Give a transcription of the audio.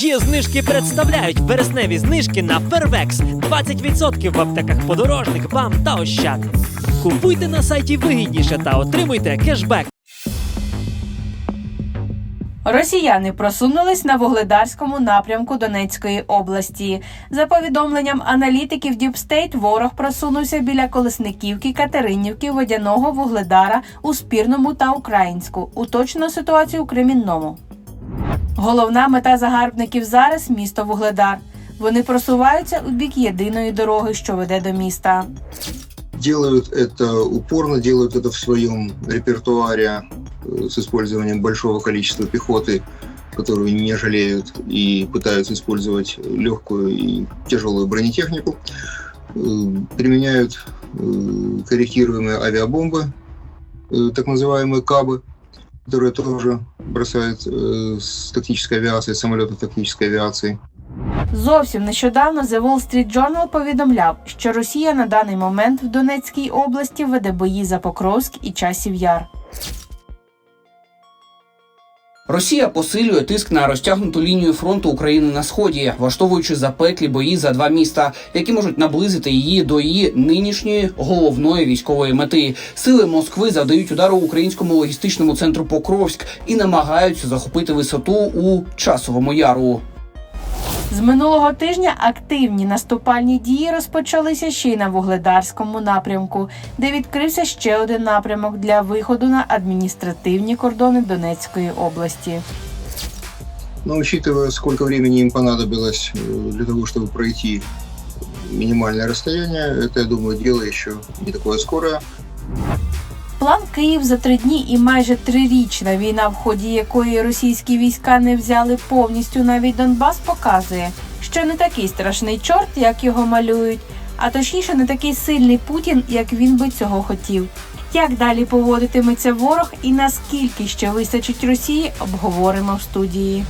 Є знижки представляють вересневі знижки на Фервекс. 20% в аптеках подорожник, бам та ощад. Купуйте на сайті вигідніше та отримуйте кешбек. Росіяни просунулись на вугледарському напрямку Донецької області. За повідомленням аналітиків Діпстейт, ворог просунувся біля Колесниківки, Катеринівки, Водяного, Вугледара у Спірному та Українську. Уточнено ситуацію у Кремінному. Головна мета загарбників зараз місто Вугледар. Вони просуваються у бік єдиної дороги, що веде до міста. делают это упорно, делают это в своем репертуаре э, с использованием большого количества пехоты, которую не жалеют и пытаются использовать легкую и тяжелую бронетехнику. Э, Применяют э, корректируемые авиабомбы, э, так называемые КАБы, которые тоже бросают э, с тактической авиации, самолеты тактической авиации. Зовсім нещодавно The Wall Street Journal повідомляв, що Росія на даний момент в Донецькій області веде бої за Покровськ і Часів Яр. Росія посилює тиск на розтягнуту лінію фронту України на сході, влаштовуючи запеклі бої за два міста, які можуть наблизити її до її нинішньої головної військової мети. Сили Москви завдають удару українському логістичному центру Покровськ і намагаються захопити висоту у часовому яру. З минулого тижня активні наступальні дії розпочалися ще й на вугледарському напрямку, де відкрився ще один напрямок для виходу на адміністративні кордони Донецької області. Но учитывая, сколько времени им понадобилось э, для того, чтобы пройти минимальное расстояние, это, я думаю, дело еще не такое скорое. План Київ за три дні і майже трирічна війна, в ході якої російські війська не взяли повністю навіть Донбас, показує, що не такий страшний чорт, як його малюють, а точніше не такий сильний Путін, як він би цього хотів. Як далі поводитиметься ворог і наскільки ще вистачить Росії, обговоримо в студії.